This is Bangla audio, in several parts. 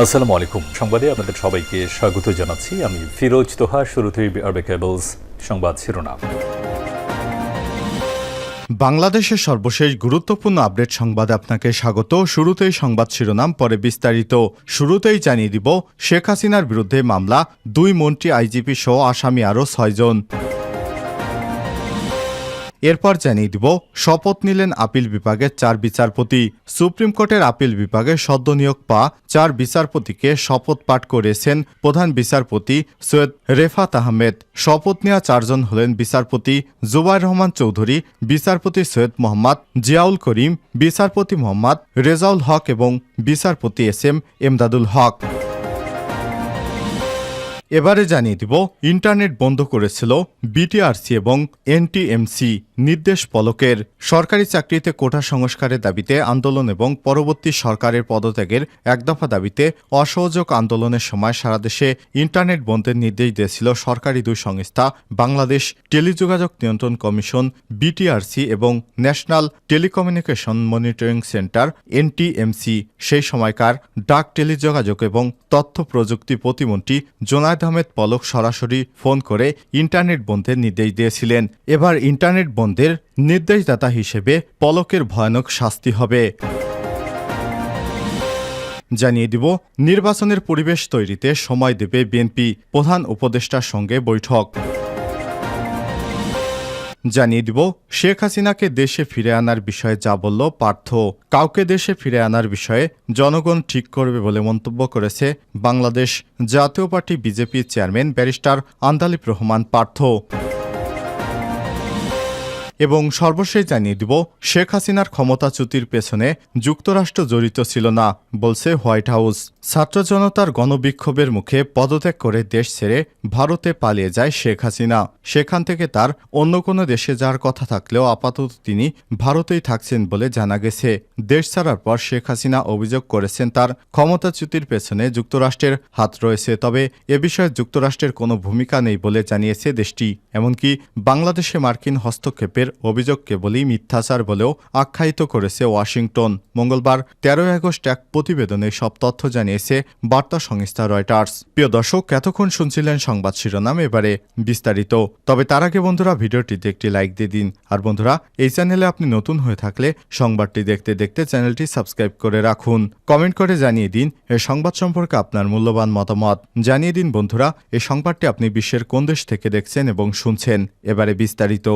আসসালামু আলাইকুম। সংবাদে আপনাদের সবাইকে স্বাগত জানাচ্ছি। আমি ফিরোজ তোহা, শুরুতেই আরবে কেবলস সংবাদ শিরোনাম। বাংলাদেশের সর্বশেষ গুরুত্বপূর্ণ আপডেট সংবাদে আপনাকে স্বাগত। শুরুতেই সংবাদ শিরোনাম, পরে বিস্তারিত। শুরুতেই জানিয়ে দিব, শেখ হাসিনার বিরুদ্ধে মামলা, দুই মন্ত্রী আইজিপি সহ আসামি আরও ছয়জন। এরপর জানিয়ে দিব, শপথ নিলেন আপিল বিভাগের চার বিচারপতি। সুপ্রিম কোর্টের আপিল বিভাগে সদ্য নিয়োগ পা চার বিচারপতিকে শপথ পাঠ করেছেন প্রধান বিচারপতি সৈয়দ রেফাত আহমেদ। শপথ নেওয়া চারজন হলেন বিচারপতি জুবাইর রহমান চৌধুরী, বিচারপতি সৈয়দ মোহাম্মদ জিয়াউল করিম, বিচারপতি মোহাম্মদ রেজাউল হক এবং বিচারপতি এস এম এমদাদুল হক। এবারে জানিয়ে দিব, ইন্টারনেট বন্ধ করেছিল বিটিআরসি এবং এনটিএমসি। নির্দেশ পলকের সরকারি চাকরিতে কোটা সংস্কারের দাবিতে আন্দোলন এবং পরবর্তী সরকারের পদত্যাগের একদফা দাবিতে অসহযোগ আন্দোলনের সময় সারা দেশে ইন্টারনেট বন্ধের নির্দেশ দিয়েছিল সরকারি দুই সংস্থা, বাংলাদেশ টেলিযোগাযোগ নিয়ন্ত্রণ কমিশন, বিটিআরসি এবং national telecommunication monitoring centre, NTMC. সেই সময়কার ডাক টেলিযোগাযোগ এবং তথ্য প্রযুক্তি প্রতিমন্ত্রী জোনায়দ আহমেদ পলক সরাসরি ফোন করে ইন্টারনেট বন্ধের নির্দেশ দিয়েছিলেন। এবার ইন্টারনেট বন্ধের নির্দেশদাতা হিসেবে পলকের ভয়ানক শাস্তি হবে। জানিয়ে দিব, নির্বাচনের পরিবেশ তৈরিতে সময় দেবে বিএনপি প্রধান উপদেষ্টার সঙ্গে বৈঠক। জানিয়ে দিব, শেখ হাসিনাকে দেশে ফিরে আনার বিষয়ে যা বলল পার্থ। কাউকে দেশে ফিরে আনার বিষয়ে জনগণ ঠিক করবে বলে মন্তব্য করেছে Bangladesh Jatiya party BJP chairman barrister Andalib Rahman Partha. এবং সর্বশেষ জানিয়ে দিব, শেখ হাসিনার ক্ষমতাচ্যুতির পেছনে যুক্তরাষ্ট্র জড়িত ছিল না, বলছে হোয়াইট হাউস। ছাত্র জনতার গণবিক্ষোভের মুখে পদত্যাগ করে দেশ ছেড়ে ভারতে পালিয়ে যায় শেখ হাসিনা। সেখান থেকে তার অন্য কোনো দেশে যাওয়ার কথা থাকলেও আপাতত তিনি ভারতেই থাকছেন বলে জানা গেছে। দেশ ছাড়ার পর শেখ হাসিনা অভিযোগ করেছেন তার ক্ষমতাচ্যুতির পেছনে যুক্তরাষ্ট্রের হাত রয়েছে, তবে এ বিষয়ে যুক্তরাষ্ট্রের কোনো ভূমিকা নেই বলে জানিয়েছে দেশটি। এমনকি বাংলাদেশে মার্কিন হস্তক্ষেপের অভিযোগ কেবলই মিথ্যাচার বলেও আখ্যায়িত করেছে ওয়াশিংটন। মঙ্গলবার তেরোই আগস্ট এক প্রতিবেদনে সব তথ্য জানিয়েছে বার্তা সংস্থা রয়টার্স। প্রিয় দর্শক, এতক্ষণ শুনছিলেন সংবাদ শিরোনাম, এবারে বিস্তারিত। তবে তার আগে বন্ধুরা, ভিডিওটিতে একটি লাইক দিয়ে দিন। আর বন্ধুরা, এই চ্যানেলে আপনি নতুন হয়ে থাকলে সংবাদটি দেখতে দেখতে চ্যানেলটি সাবস্ক্রাইব করে রাখুন। কমেন্ট করে জানিয়ে দিন এই সংবাদ সম্পর্কে আপনার মূল্যবান মতামত। জানিয়ে দিন বন্ধুরা, এ সংবাদটি আপনি বিশ্বের কোন দেশ থেকে দেখছেন এবং শুনছেন। এবারে বিস্তারিত।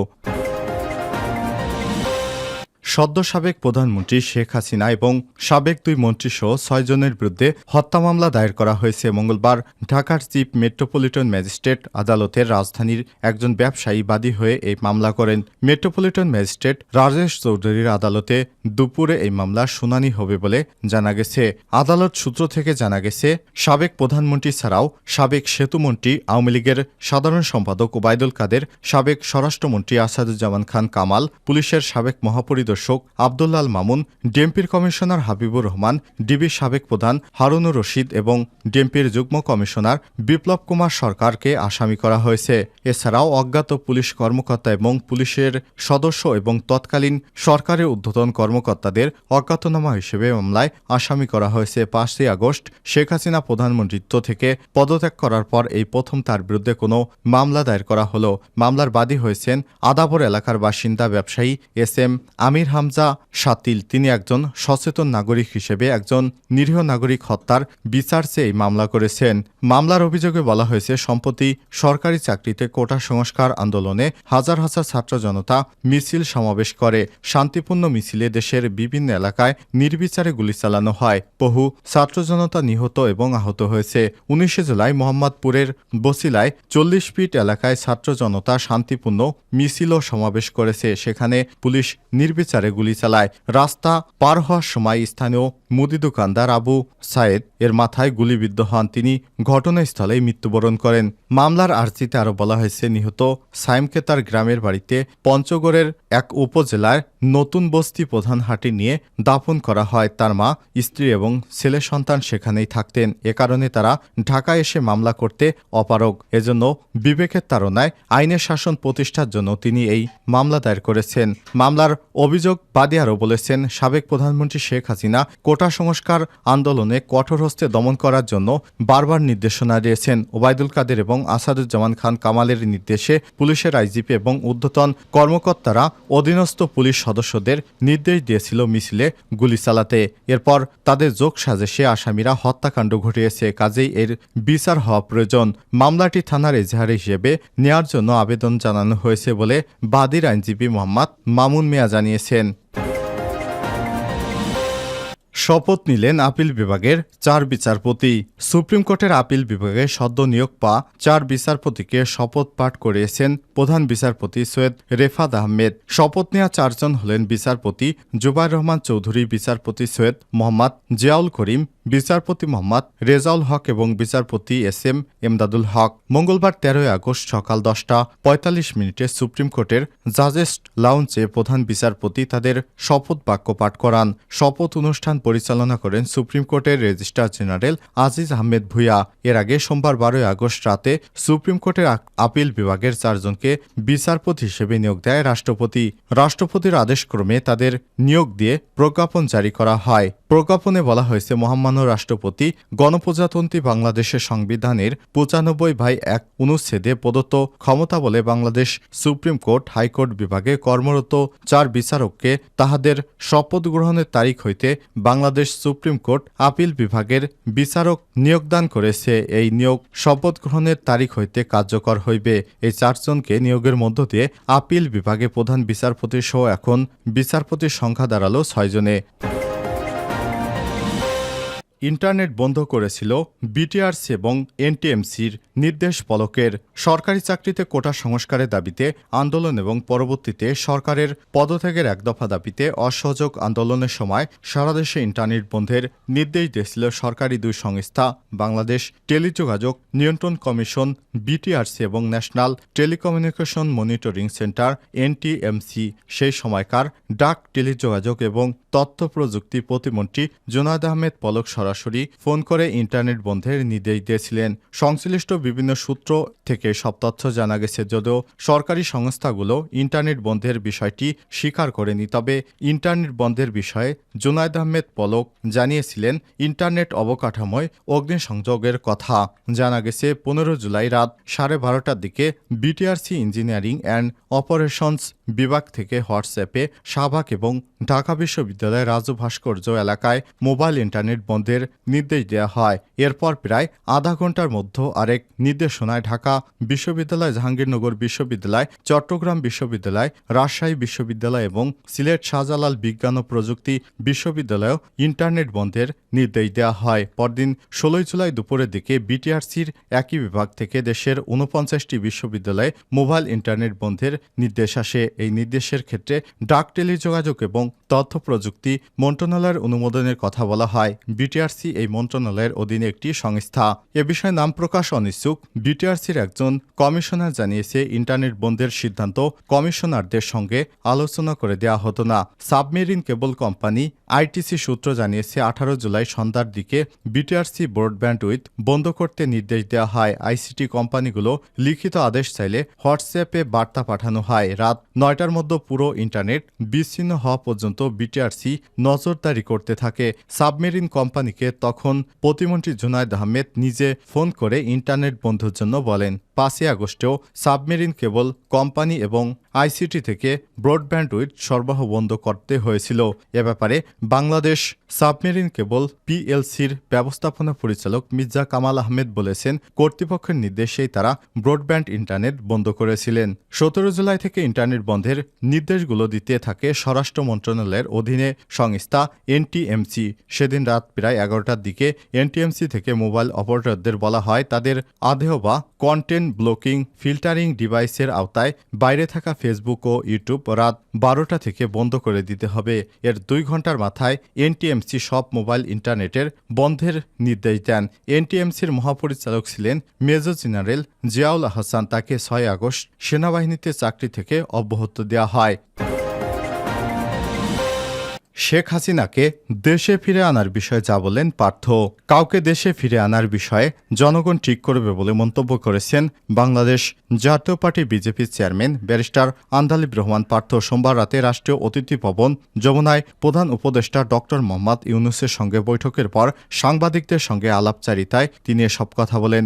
সদ্য সাবেক প্রধানমন্ত্রী শেখ হাসিনা এবং সাবেক দুই মন্ত্রীসহ ছয়জনের বিরুদ্ধে হত্যা মামলা দায়ের করা হয়েছে মঙ্গলবার ঢাকার চিফ মেট্রোপলিটন ম্যাজিস্ট্রেট আদালতের রাজধানীর একজন ব্যবসায়ী বাদী হয়ে এই মামলা করেন। মেট্রোপলিটন ম্যাজিস্ট্রেট রাজেশ চৌধুরীর আদালতে দুপুরে এই মামলার শুনানি হবে বলে জানা গেছে। আদালত সূত্র থেকে জানা গেছে, সাবেক প্রধানমন্ত্রী ছাড়াও সাবেক সেতুমন্ত্রী, আওয়ামী লীগের সাধারণ সম্পাদক ওবায়দুল কাদের, সাবেক স্বরাষ্ট্রমন্ত্রী আসাদুজ্জামান খান কামাল, পুলিশের সাবেক মহাপরিদর্শক আবদুল্লাল মামুন, ডিএমপির কমিশনার হাবিবুর রহমান ডিবির সাবেক প্রধান হারুনুর রশিদ এবং ডিএমপির যুগ্ম কমিশনার বিপ্লব কুমার সরকারকে আসামি করা হয়েছে। এছাড়াও অজ্ঞাত পুলিশ কর্মকর্তা এবং পুলিশের সদস্য এবং তৎকালীন সরকারের ঊর্ধ্বতন কর্মকর্তাদের অজ্ঞাতনামা হিসেবে মামলায় আসামি করা হয়েছে। পাঁচই আগস্ট শেখ হাসিনা প্রধানমন্ত্রিত্ব থেকে পদত্যাগ করার পর এই প্রথম তার বিরুদ্ধে কোনো মামলা দায়ের করা হলো। মামলার বাদী হয়েছেন আদাবর এলাকার বাসিন্দা ব্যবসায়ী এস এম আমির হামজা সাতিল তিনি একজন সচেতন নাগরিক হিসেবে একজন নিরীহ নাগরিক হত্যার বিচার চেয়ে মামলা করেছেন। মামলার অভিযোগে বলা হয়েছে, সম্প্রতি সরকারি চাকরিতে কোটা সংস্কার আন্দোলনে হাজার হাজার ছাত্র জনতা মিছিল সমাবেশ করে। শান্তিপূর্ণ মিছিলে দেশের বিভিন্ন এলাকায় নির্বিচারে গুলি চালানো হয়। বহু ছাত্র জনতা নিহত এবং আহত হয়েছে। উনিশে জুলাই মোহাম্মদপুরের বসিলায় চল্লিশ ফিট এলাকায় ছাত্র জনতা শান্তিপূর্ণ মিছিল সমাবেশ করেছে। সেখানে পুলিশ নির্বিচারে গুলি চালায়। রাস্তা পার হওয়ার সময় স্থানীয় মুদি দোকানদার আবু সায়েদ এর মাথায় গুলিবিদ্ধ হন। তিনি ঘটনাস্থলেই মৃত্যুবরণ করেন। মামলার আর্জিতে আরও বলা হয়েছে, নিহত সাইমকে তার গ্রামের বাড়িতে পঞ্চগড়ের এক উপজেলার নতুন বস্তি প্রধান হাটে নিয়ে দাফন করা হয়। তার মা, স্ত্রী এবং ছেলে সন্তান সেখানেই থাকতেন। এ কারণে তারা ঢাকায় এসে মামলা করতে অপারগ। এজন্য বিবেকের তাড়নায় আইনের শাসন প্রতিষ্ঠার জন্য তিনি এই মামলা দায়ের করেছেন। মামলার অভিযোগ অভিযোগ বাদী আরও বলেছেন, সাবেক প্রধানমন্ত্রী শেখ হাসিনা কোটা সংস্কার আন্দোলনে কঠোর হস্তে দমন করার জন্য বারবার নির্দেশনা দিয়েছেন। ওবায়দুল কাদের এবং আসাদুজ্জামান খান কামালের নির্দেশে পুলিশের আইজিপি এবং ঊর্ধ্বতন কর্মকর্তারা অধীনস্থ পুলিশ সদস্যদের নির্দেশ দিয়েছিল মিছিলে গুলি চালাতে। এরপর তাদের যোগ সাজেশে আসামিরা হত্যাকাণ্ড ঘটিয়েছে, কাজেই এর বিচার হওয়া প্রয়োজন। মামলাটি থানার এজাহার হিসেবে নেয়ার জন্য আবেদন জানানো হয়েছে বলে বাদীর আইনজীবী মোহাম্মদ মামুন মিয়া জানিয়েছেন শপথ নিলেন আপিল বিভাগের চার বিচারপতি। সুপ্রিম কোর্টের আপিল বিভাগে সদ্য নিয়োগ পা চার বিচারপতিকে শপথ পাঠ করিয়েছেন প্রধান বিচারপতি সৈয়দ রেফাত আহমেদ। শপথ নেওয়া চারজন হলেন বিচারপতি জুবাইর রহমান চৌধুরী, বিচারপতি সৈয়দ মোহাম্মদ জিয়াউল করিম, বিচারপতি মোহাম্মদ রেজাউল হক এবং বিচারপতি এস এম এমদাদুল হক। মঙ্গলবার তেরোই আগস্ট সকাল দশটা পঁয়তাল্লিশ মিনিটে সুপ্রিম কোর্টের জাজেস্ট লাউঞ্জে প্রধান বিচারপতি তাদের শপথ বাক্য পাঠ করান। শপথ অনুষ্ঠান পরিচালনা করেন সুপ্রিম কোর্টের রেজিস্ট্রার জেনারেল আজিজ আহমেদ ভুইয়া। এর আগে সোমবার বারোই আগস্ট রাতে সুপ্রিম কোর্টের আপিল বিভাগের চারজনকে বিচারপতি হিসেবে নিয়োগ দেয় রাষ্ট্রপতি। রাষ্ট্রপতির আদেশক্রমে তাদের নিয়োগ দিয়ে প্রজ্ঞাপন জারি করা হয়। প্রজ্ঞাপনে বলা হয়েছে, মহামান্য রাষ্ট্রপতি গণপ্রজাতন্ত্রী বাংলাদেশের সংবিধানের পঁচানব্বই ভাই এক অনুচ্ছেদে প্রদত্ত ক্ষমতা বলে বাংলাদেশ সুপ্রিম কোর্ট হাইকোর্ট বিভাগে কর্মরত চার বিচারককে তাহাদের শপথ গ্রহণের তারিখ হইতে বাংলাদেশ সুপ্রিম কোর্ট আপিল বিভাগের বিচারক নিয়োগদান করেছে। এই নিয়োগ শপথ গ্রহণের তারিখ হইতে কার্যকর হইবে। এই চারজনকে নিয়োগের মধ্য দিয়ে আপিল বিভাগে প্রধান বিচারপতি সহ এখন বিচারপতির সংখ্যা দাঁড়াল ছয়জনে। ইন্টারনেট বন্ধ করেছিল বিটিআরসি এবং এনটিএমসির নির্দেশ পলকের সরকারি চাকরিতে কোটা সংস্কারের দাবিতে আন্দোলন এবং পরবর্তীতে সরকারের পদত্যাগের এক দফা দাবিতে অসহযোগ আন্দোলনের সময় সারাদেশে ইন্টারনেট বন্ধের নির্দেশ দিয়েছিল সরকারি দুই সংস্থা, বাংলাদেশ টেলিযোগাযোগ নিয়ন্ত্রণ কমিশন, বিটিআরসি এবং national telecommunication monitoring centre, NTMC. সেই সময়কার ডাক টেলিযোগাযোগ এবং তথ্য প্রযুক্তি প্রতিমন্ত্রী জোনাদ আহমেদ পলক সরাসরি ফোন করে ইন্টারনেট বন্ধের নির্দেশ দিয়েছিলেন। সংশ্লিষ্ট বিভিন্ন সূত্র থেকে সব তথ্য জানা গেছে, যদিও সরকারি সংস্থাগুলো ইন্টারনেট বন্ধের বিষয়টি স্বীকার করেনি। তবে ইন্টারনেট বন্ধের বিষয়ে জুনায়দ আহমেদ পলক জানিয়েছিলেন, ইন্টারনেট অবকাঠামোয় অগ্নিসংযোগের কথা। জানা গেছে, পনেরো জুলাই রাত সাড়ে বারোটার দিকে বিটিআরসি ইঞ্জিনিয়ারিং অ্যান্ড অপারেশনস বিভাগ থেকে হোয়াটসঅ্যাপে শাহবাগ এবং ঢাকা বিশ্ববিদ্যালয়ের রাজু ভাস্কর্য এলাকায় মোবাইল ইন্টারনেট বন্ধের নির্দেশ দেওয়া হয়। এরপর প্রায় আধা ঘণ্টার মধ্যে আরেক নির্দেশনায় ঢাকা বিশ্ববিদ্যালয়, জাহাঙ্গীরনগর বিশ্ববিদ্যালয়, চট্টগ্রাম বিশ্ববিদ্যালয়, রাজশাহী বিশ্ববিদ্যালয় এবং সিলেট শাহজালাল বিজ্ঞান ও প্রযুক্তি বিশ্ববিদ্যালয়েও ইন্টারনেট বন্ধের নির্দেশ দেওয়া হয়। পরদিন ষোলোই জুলাই দুপুরের দিকে বিটিআরসির একই বিভাগ থেকে দেশের ঊনপঞ্চাশটি বিশ্ববিদ্যালয়ে মোবাইল ইন্টারনেট বন্ধের নির্দেশ আসে। এই নির্দেশের ক্ষেত্রে ডাক টেলিযোগাযোগ এবং তথ্য প্রযুক্তি মন্ত্রণালয়ের অনুমোদনের কথা বলা হয়। বিটিআরসি এই মন্ত্রণালয়ের অধীনে একটি সংস্থা। এ বিষয়ে নাম প্রকাশ অনিচ্ছুক। বিটিআরসির একজন কমিশনার জানিয়েছে, ইন্টারনেট বন্ধের সিদ্ধান্ত কমিশনারদের সঙ্গে আলোচনা করে দেওয়া হতো না। সাবমেরিন কেবল কোম্পানি আইটিসি সূত্র জানিয়েছে, আঠারো জুলাই সন্ধ্যার দিকে বিটিআরসি ব্রডব্যান্ড উইথ বন্ধ করতে নির্দেশ দেওয়া হয়। আইসিটি কোম্পানিগুলো লিখিত আদেশ চাইলে হোয়াটসঅ্যাপে বার্তা পাঠানো হয়। রাত নয়টার মধ্যে পুরো ইন্টারনেট বিচ্ছিন্ন হওয়া পর্যন্ত বিটিআরসি নজরদারি করতে থাকে। সাবমেরিন কোম্পানিকে তখন প্রতিমন্ত্রী জুনায়দ আহমেদ নিজে ফোন করে ইন্টারনেট বন্ধের জন্য বলেন, পাঁচই আগস্টেও সাবমেরিন কেবল কোম্পানি এবং আইসিটি থেকে ব্রডব্যান্ড উইথ সরবরাহ বন্ধ করতে হয়েছিল। এ ব্যাপারে বাংলাদেশ সাবমেরিন কেবল পিএলসির ব্যবস্থাপনা পরিচালক মির্জা কামাল আহমেদ বলেছেন, কর্তৃপক্ষের নির্দেশেই তারা ব্রডব্যান্ড ইন্টারনেট বন্ধ করেছিলেন। সতেরো জুলাই থেকে ইন্টারনেট বন্ধের নির্দেশগুলো দিতে থাকে স্বরাষ্ট্র মন্ত্রণালয়ের অধীনে সংস্থা এনটিএমসি। সেদিন রাত প্রায় এগারোটার দিকে এনটিএমসি থেকে মোবাইল অপারেটরদের বলা হয়, তাদের আদেহ বা কন্টেন্ট ব্লকিং, ফিল্টারিং ডিভাইসের আওতায় বাইরে থাকা ফেসবুক ও ইউটিউব রাত বারোটা থেকে বন্ধ করে দিতে হবে। এর দুই ঘণ্টার মাথায় এনটিএমসি সব মোবাইল ইন্টারনেটের বন্ধের নির্দেশ দেন। এনটিএমসির মহাপরিচালক ছিলেন মেজর জেনারেল জিয়াউল আহসান তাকে ছয় আগস্ট সেনাবাহিনীতে চাকরি থেকে অব্যাহত দেওয়া হয় শেখ হাসিনাকে দেশে ফিরে আনার বিষয়ে যা বলেন পার্থ, কাউকে দেশে ফিরে আনার বিষয়ে জনগণ ঠিক করবে বলে মন্তব্য করেছেন বাংলাদেশ জাতীয় পার্টি বিজেপির চেয়ারম্যান ব্যারিস্টার আন্দালিব রহমান পার্থ। সোমবার রাতে রাষ্ট্রীয় অতিথি ভবন যমুনায় প্রধান উপদেষ্টা ডক্টর মোহাম্মদ ইউনুসের সঙ্গে বৈঠকের পর সাংবাদিকদের সঙ্গে আলাপচারিতায় তিনি এসব কথা বলেন।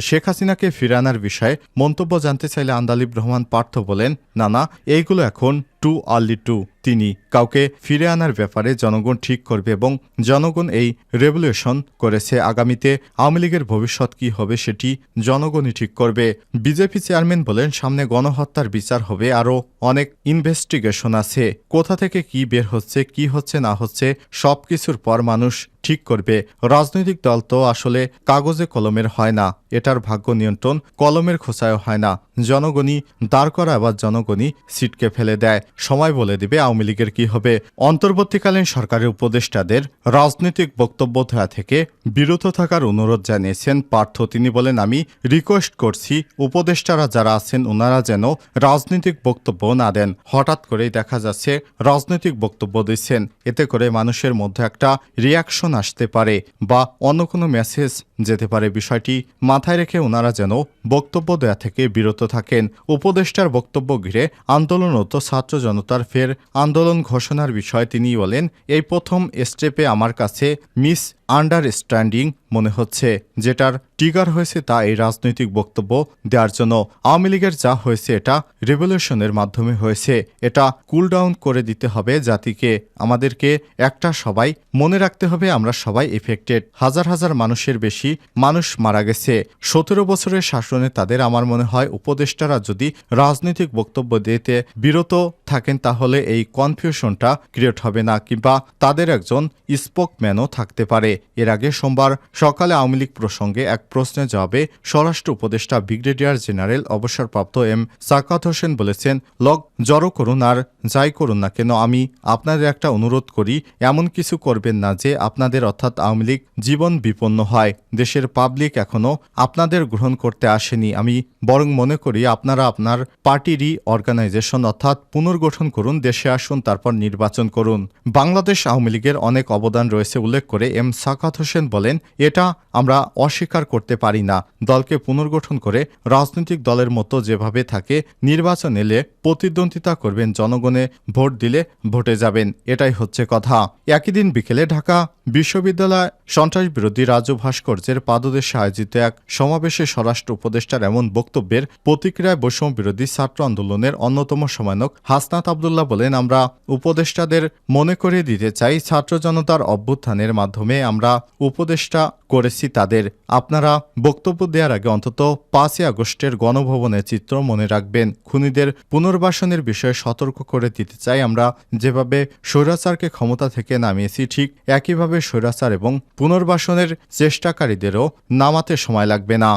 শেখ হাসিনাকে ফিরে আনার বিষয়ে মন্তব্য জানতে চাইলে আন্দালিব রহমান পার্থ বলেন না না এইগুলো এখন টু আর্লি টু তিনি কাউকে ফিরে আনার ব্যাপারে জনগণ ঠিক করবে এবং জনগণ এই রেভলিউশন করেছে, আগামীতে আওয়ামী লীগের ভবিষ্যৎ কি হবে সেটি জনগণই ঠিক করবে। বিজেপি চেয়ারম্যান বলেন, সামনে গণহত্যার বিচার হবে, আরও অনেক ইনভেস্টিগেশন আছে। কোথা থেকে কি বের হচ্ছে, কি হচ্ছে, না হচ্ছে সব কিছুর পর মানুষ ঠিক করবে। রাজনৈতিক দল তো আসলে কাগজে কলমের হয় না। এটার ভাগ্য নিয়ন্ত্রণ কলমের খোঁচায় হয় না। জনগণই দাঁড় করা আবার জনগণই সিটকে ফেলে দেয়। সময় বলে দিবে আওয়ামী লীগের কি হবে। অন্তর্বর্তীকালীন সরকারের উপদেষ্টাদের রাজনৈতিক বক্তব্য দেওয়া থেকে বিরত থাকার অনুরোধ জানিয়েছেন পার্থ। তিনি বলেন, আমি রিকোয়েস্ট করছি উপদেষ্টারা যারা আছেন ওনারা যেন রাজনৈতিক বক্তব্য না দেন। হঠাৎ করেই দেখা যাচ্ছে রাজনৈতিক বক্তব্য দিচ্ছেন। এতে করে মানুষের মধ্যে একটা রিয়াকশন আসতে পারে বা অন্য কোনো মেসেজ যেতে পারে বিষয়টি মাথায় রেখে ওনারা যেন বক্তব্য দেয়া থেকে বিরত থাকেন। উপদেষ্টার বক্তব্য ঘিরে আন্দোলনরত ছাত্র জনতার ফের আন্দোলন ঘোষণার বিষয়ে তিনি বলেন, এই প্রথম স্টেপে আমার কাছে মিস আন্ডারস্ট্যান্ডিং মনে হচ্ছে, যেটার ট্রিগার হয়েছে তা এই রাজনৈতিক বক্তব্য দেওয়ার জন্য আওয়ামী লীগের যা হয়েছে এটা রেভলিউশনের মাধ্যমে হয়েছে। এটা কুল ডাউন করে দিতে হবে জাতিকে। আমাদেরকে একটা সবাই মনে রাখতে হবে, আমরা সবাই এফেক্টেড। হাজার হাজার মানুষের বেশি মানুষ মারা গেছে। সতেরো বছরের শাসনে তাদের আমার মনে হয় উপদেষ্টারা যদি রাজনৈতিক বক্তব্য দিতে বিরত থাকেন, তাহলে এই কনফিউশনটা ক্রিয়েট হবে না, কিংবা তাদের একজন স্পোকম্যানও থাকতে পারে। এর আগে সোমবার সকালে আওয়ামী লীগ প্রসঙ্গে এক প্রশ্নের জবাবে স্বরাষ্ট্র উপদেষ্টা ব্রিগেডিয়ার জেনারেল অবসরপ্রাপ্ত এম সাকাত হোসেন বলেছেন, লগ, জড়ো করুন আর যাই করুন না কেন, আমি আপনাদের একটা অনুরোধ করি, এমন কিছু করবেন না যে আপনাদের অর্থাৎ আওয়ামী লীগ জীবন বিপন্ন হয়। দেশের পাবলিক এখনও আপনাদের গ্রহণ করতে আসেনি। আমি বরং মনে করি আপনারা আপনার পার্টিরই অর্গানাইজেশন অর্থাৎ পুনর্গঠন করুন, দেশে আসুন, তারপর নির্বাচন করুন। বাংলাদেশ আওয়ামী লীগের অনেক অবদান রয়েছে উল্লেখ করে এম সাকাত হোসেন বলেন, এটা আমরা অস্বীকার করতে পারি না। দলকে পুনর্গঠন করে রাজনৈতিক দলের মতো যেভাবে থাকে, নির্বাচন এলে প্রতিদ্বন্দ্বিতা করবেন জনগণে, ভোট দিলে ভোটে যাবেন। এটাই হচ্ছে কথা। একই দিন বিকেলে ঢাকা বিশ্ববিদ্যালয় সন্ত্রাস বিরোধী রাজু ভাস্কর্যের পাদদেশে আয়োজিত এক সমাবেশে স্বরাষ্ট্র উপদেষ্টার এমন বক্তব্যের প্রতিক্রিয়ায় বৈষম্য বিরোধী ছাত্র আন্দোলনের অন্যতম সমন্বয়ক হাসনাত আবদুল্লাহ বলেন, আমরা উপদেষ্টাদের মনে করিয়ে দিতে চাই, ছাত্র জনতার অভ্যুত্থানের মাধ্যমে আমরা উপদেষ্টা করেছি তাদের। আপনারা বক্তব্য দেওয়ার আগে অন্তত পাঁচই আগস্টের গণভবনের চিত্র মনে রাখবেন। খুনিদের পুনর্বাসনের বিষয়ে সতর্ক করে দিতে চাই আমরা। যেভাবে স্বৈরাচারকে ক্ষমতা থেকে নামিয়েছি, ঠিক একইভাবে স্বৈরাচার এবং পুনর্বাসনের চেষ্টাকারীদেরও নামাতে সময় লাগবে না।